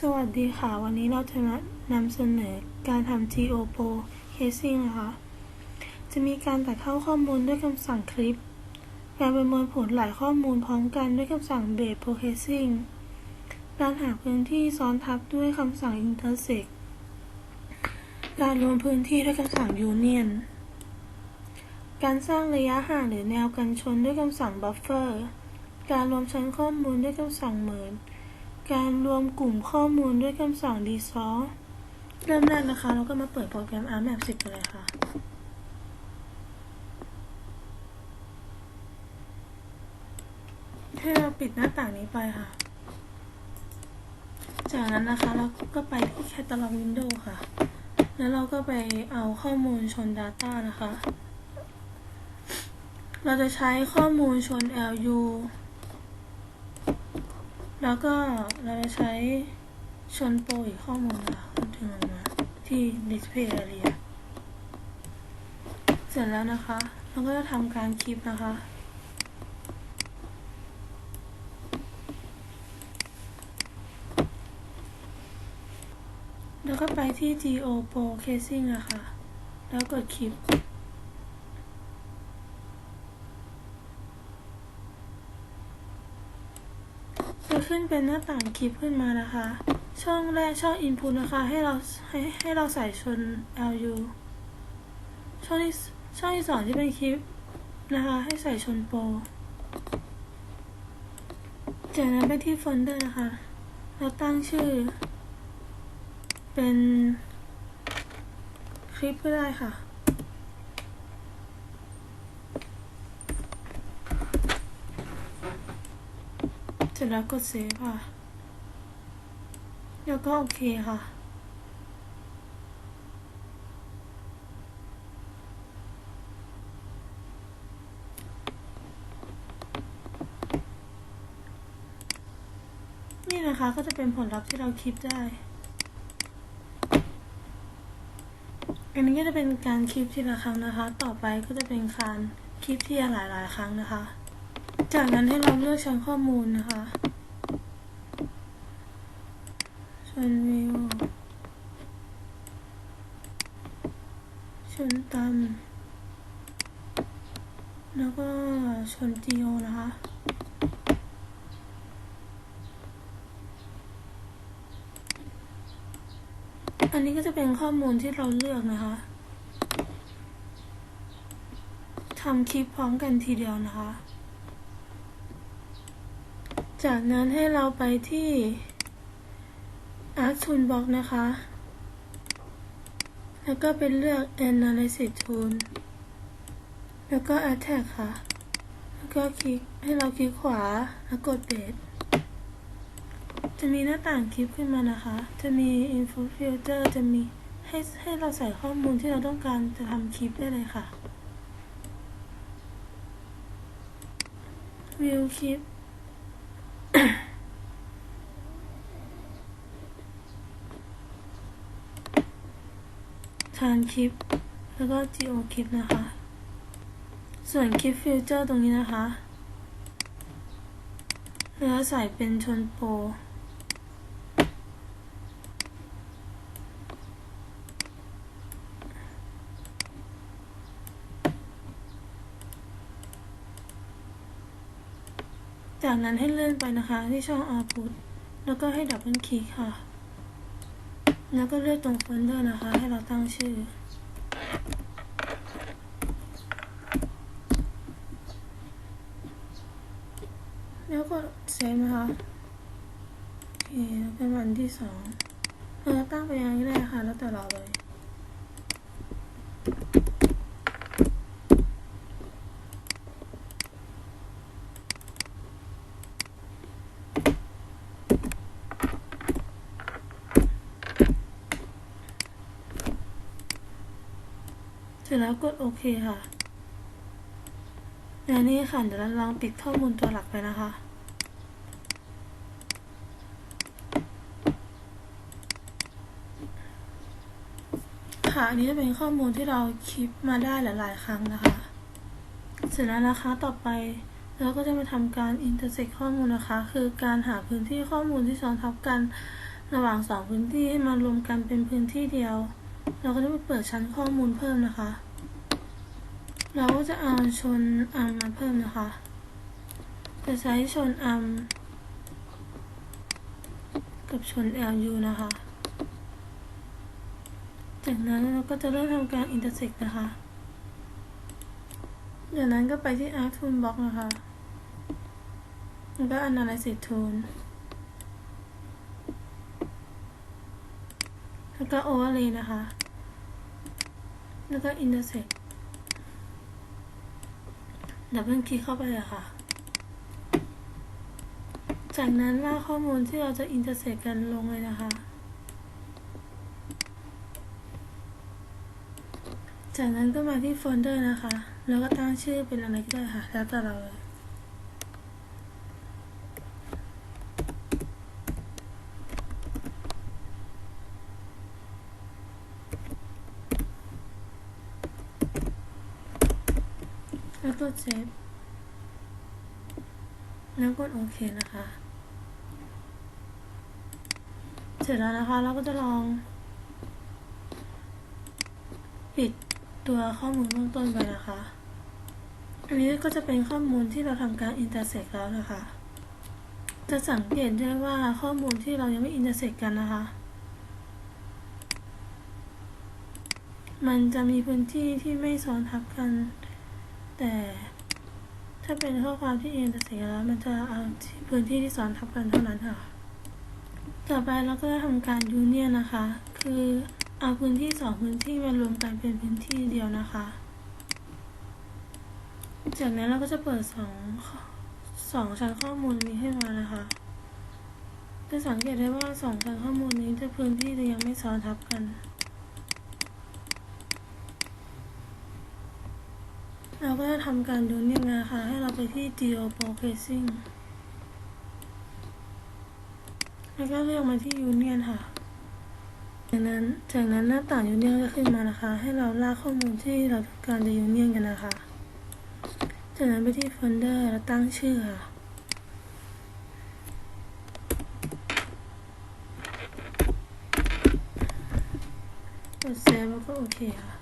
สวัสดีค่ะ วันนี้เราจะนำเสนอการทำ GeoPro Casing นะคะ จะมีการตัดเข้าข้อมูลด้วยคำสั่งคลิป การประมวลผลหลายข้อมูลพร้อมกันด้วยคำสั่ง Base Processing การหาพื้นที่ซ้อนทับด้วยคำสั่ง Intersect การรวมพื้นที่ด้วยคำสั่ง Union การสร้างระยะห่างหรือแนวกันชนด้วยคำสั่ง Buffer การรวมชั้นข้อมูลด้วยคำสั่ง Merge การรวมกลุ่มข้อมูลด้วยคำสั่ง dissolve เริ่มแรกนะคะ เราก็มาเปิดโปรแกรม RMap 10กันเลยค่ะ ให้เราปิดหน้าต่างนี้ไปค่ะ จากนั้นนะคะเราก็ไปที่ Catalog Window ค่ะ แล้วเราก็ไปเอาข้อมูลชน Data นะคะ เราจะใช้ข้อมูลชน LU แล้วก็เราจะใช้ชนโปรอีกข้อมูลนะคะถึงลงมาที่ display area เสร็จแล้วนะคะเราก็จะทำการคลิปนะคะแล้วก็ไปที่ Geo Pro Casing อะค่ะแล้วกดคลิป จะขึ้นเป็นหน้าต่างคลิปขึ้นมานะคะ ช่องแรกช่อง input นะคะ ให้เราให้ให้เราใส่ชน LU ช่องที่ช่องที่สองที่เป็นคลิปนะคะ ให้ใส่ชนโปรจากนั้นไปที่โฟลเดอร์นะคะเราตั้งชื่อ เป็นคลิปก็ได้ค่ะ เสร็จแล้วกดเซฟค่ะ แล้วก็โอเคค่ะ นี่นะคะก็จะเป็นผลลัพธ์ที่เราคิดได้อันนี้ก็จะเป็นการคลิปทีละครั้งนะคะ ต่อไปก็จะเป็นการคลิปที่หลายๆ ครั้งนะคะ จากนั้นให้เราเลือกชั้นข้อมูลนะคะชนวิวชนตัน แล้วก็ชนจีโอนะคะอันนี้ก็จะเป็นข้อมูลที่เราเลือกนะคะทำคลิปพร้อมกันทีเดียวนะคะ จากนั้นให้เราไปที่ Arc Toolbox นะคะ แล้วก็เป็นเลือก Analysis Tool แล้วก็ Attack ค่ะ แล้วก็คลิกให้เราคลิกขวาแล้วกด Base จะมีหน้าต่างคลิปขึ้นมานะคะ จะมี Info Filter จะมีให้ให้เราใส่ข้อมูลที่เราต้องการจะทำคลิปได้เลยค่ะ View คลิป ทานคลิป แล้วก็ geo คลิปนะคะ ส่วนคลิปฟิลเจอร์ตรงนี้นะคะแล้วใส่เป็นชนโปรจากนั้นให้เลื่อนไปนะคะที่ช่อง Output แล้วก็ให้ดับเบิลคลิกค่ะ แล้วก็เลือกตรงฟอนเดอร์นะคะ ให้เราตั้งชื่อ แล้วก็เซฟนะคะโอเคเป็นวันที่สองเราตั้งไปยังไงก็ได้ค่ะ แล้วแต่เราเลย ร็จแล้วกดโอเคค่ะและนี่ค่ะเดี๋ยวเราลองปิดข้อมูลตัวหลักไปนะคะค่ะอันนี้จะเป็นข้อมูลที่เราคลิปมาได้หลาย ๆ ครั้งนะคะ เสร็จแล้วนะคะต่อไปเราก็จะมาทำการ intersect ข้อมูลนะคะ คือการหาพื้นที่ข้อมูลที่ซ้อนทับกันระหว่างสองพื้นที่ให้มารวมกันเป็นพื้นที่เดียว เราก็จะไปเปิดชั้นข้อมูลเพิ่มนะคะ เราก็จะเอาชนอัมมาเพิ่มนะคะ จะใช้ชนอัมกับชน LU นะคะ จากนั้นเราก็จะเริ่มทำการ intersect นะคะจากนั้นก็ไปที่ Arc Toolbox นะคะแล้วก็ Analysis Tool แล้วก็ Overlay นะคะ แล้วก็ Intersect ดับเบิลคลิกเข้าไปอะค่ะ จากนั้นลากข้อมูลที่เราจะ Intersect กันลงเลยนะคะ จากนั้นก็มาที่โฟลเดอร์นะคะ แล้วก็ตั้งชื่อเป็นอะไรก็ได้ค่ะ แล้วแต่เราเลย แล้วกดเซฟแล้วกดโอเคนะคะ เสร็จแล้วนะคะเราก็จะลอง ปิดตัวข้อมูลเบื้องต้นไปนะคะ อันนี้ก็จะเป็นข้อมูลที่เราทำการ intersect แล้วนะคะ จะสังเกตได้ว่าข้อมูลที่เรายังไม่ intersect กันนะคะ มันจะมีพื้นที่ที่ไม่ซ้อนทับกัน แต่ถ้าเป็นข้อความที่ intersect แล้วมันจะเอาที่พื้นที่ที่ซ้อนทับกันเท่านั้นค่ะ ต่อไปเราก็จะทำการ union นะคะ คือเอาพื้นที่สองพื้นที่มารวมกันเป็นพื้นที่เดียวนะคะ จากนั้นเราก็จะเปิดสองสองชั้นข้อมูลนี้ให้มานะคะจะสังเกตได้ว่าสองชั้นข้อมูลนี้จะพื้นที่จะยังไม่ซ้อนทับกัน เราก็จะทำการดูเนี่ยนะคะ ให้เราไปที่ geoprocessing แล้วก็เลือกมาที่ union ค่ะ จากนั้นจากนั้นหน้าต่าง union จะขึ้นมานะคะ ให้เราลากข้อมูลที่เราต้องการจะ union กันนะคะ จากนั้นไปที่โฟลเดอร์แล้วตั้งชื่อค่ะกดเซฟแล้วก็โอเคค่ะ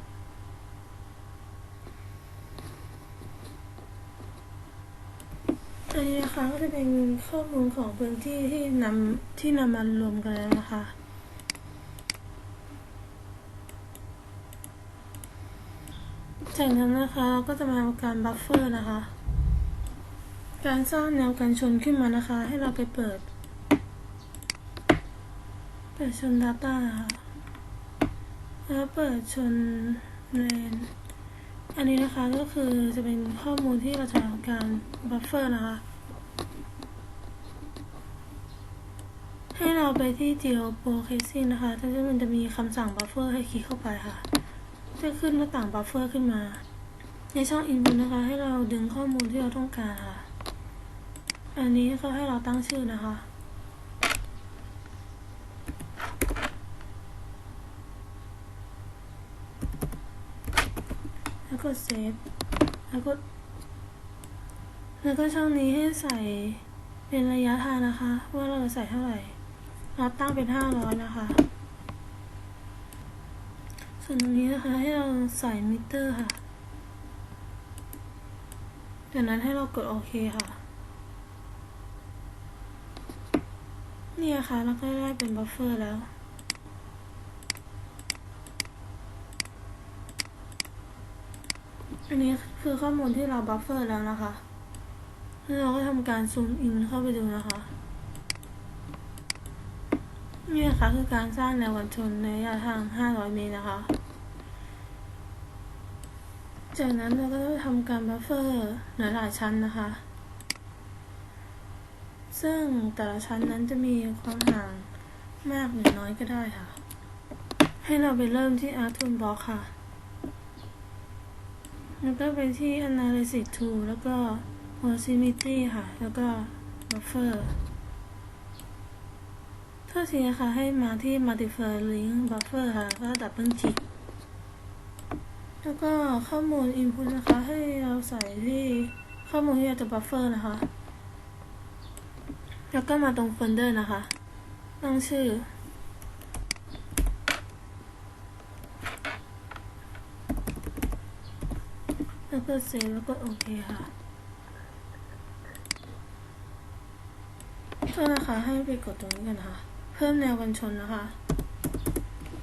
นนี้นะคะก็จะเป็นข้อมูลของพื้นที่ที่นำที่นำมารวมกันแล้วนะคะ จากนั้นนะคะเราก็จะมาทำการบัฟเฟอร์นะคะ การสร้างแนวกันชนขึ้นมานะคะ ให้เราไปเปิด เปิดชน Data ค่ะแล้วเปิดชนเลนอันนี้นะคะก็คือจะเป็นข้อมูลที่เราจะทำการบัฟเฟอร์นะคะ ให้เราไปที่ geoprocessing นะคะถ้าจะมันจะมีคำสั่งบัฟเฟอร์ให้คลิกเข้าไปค่ะ จะขึ้นหน้าต่างบัฟเฟอร์ขึ้นมา ในช่อง input นะคะ ให้เราดึงข้อมูลที่เราต้องการค่ะ อันนี้ก็ให้เราตั้งชื่อนะคะแล้วกดเซฟ แล้วก็ แล้วก็ช่องนี้ให้ใส่เป็นระยะทางนะคะ ว่าเราจะใส่เท่าไหร่ เราตั้งเป็นห้าร้อยนะคะ ส่วนตรงนี้นะคะให้เราใส่มิเตอร์ค่ะ จากนั้นให้เรากดโอเคค่ะเนี่ยค่ะแล้วก็ได้เป็นบัฟเฟอร์แล้วอันนี้คือข้อมูลที่เราบัฟเฟอร์แล้วนะคะแล้เราก็ทำการซูมอินเข้าไปดูนะคะ นี่นะคะคือการสร้างแนวกันชนในระยะทาง 500 เมตรนะคะ จากนั้นเราก็ต้องทำการบัฟเฟอร์หลายๆชั้นนะคะ ซึ่งแต่ละชั้นนั้นจะมีความห่างมากหรือน้อยก็ได้ค่ะ ให้เราไปเริ่มที่ Art Toolbox ค่ะ แล้วก็ไปที่ Analysis Tool แล้วก็ Proximity ค่ะ แล้วก็ Buffer โทษทีนะคะ ให้มาที่ Multiple Link Buffer ค่ะก็ดับเบิลคลิกแล้วก็ข้อมูล Input นะคะ ให้เราใส่ที่ข้อมูลที่เราจะ Buffer นะคะ แล้วก็มาตรงโฟลเดอร์นะคะ ตั้งชื่อ แล้วก็เซฟแล้วก็โอเคค่ะก็นะคะให้ไปกดตรงนี้กันค่ะ พิ่มแนวกันชนนะคะ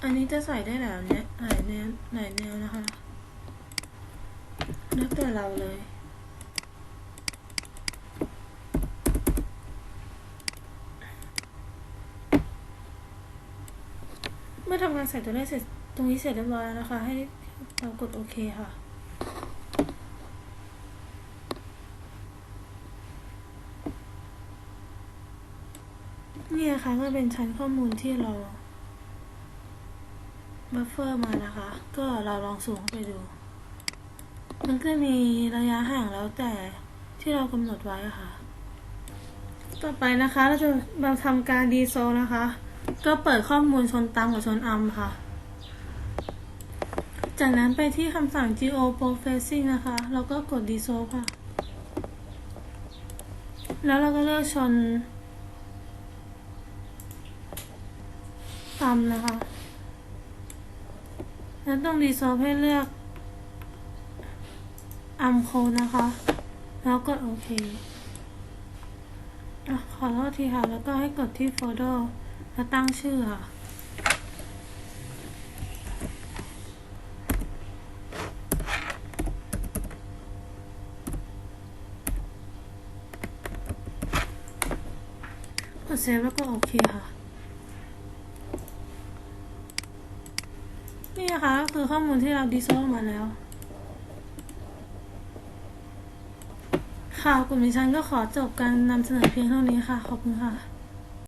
อันนี้จะใส่ได้หลายแนวหลายแนวหลายแนวนะคะแล้วแต่เราเลยเมื่อทำการใส่ตัวเลขเสร็จตรงนี้เสร็จเรียบร้อยแล้วนะคะ ให้เรากดโอเคค่ะ นี่นะคะก็เป็นชั้นข้อมูลที่เราบัฟเฟอร์มานะคะ ก็เราลองสูงเข้าไปดู มันก็มีระยะห่างแล้วแต่ที่เรากำหนดไว้ะค่ะ ต่อไปนะคะเราจะมาทำการดีโซนะคะ ก็เปิดข้อมูลชนตามกับชนอัมค่ะ จากนั้นไปที่คำสั่ง geo processing นะคะเราก็กดดีโซค่ะ แล้วเราก็เลือกชน อัมนะคะ แล้วต้องดีโซให้เลือกอัมโคนะคะ แล้วกดโอเคอขอโทษทีค่ะ แล้วก็ให้กดที่โฟลเดอร์แล้วตั้งชื่อค่ะกดเซฟแล้วก็โอเคค่ะ นะคะก็คือข้อมูลที่เราดิโซมาแล้ว ค่ะกลุ่มดิฉันก็ขอจบการนำเสนอเพียงเท่านี้ค่ะ ขอบคุณค่ะ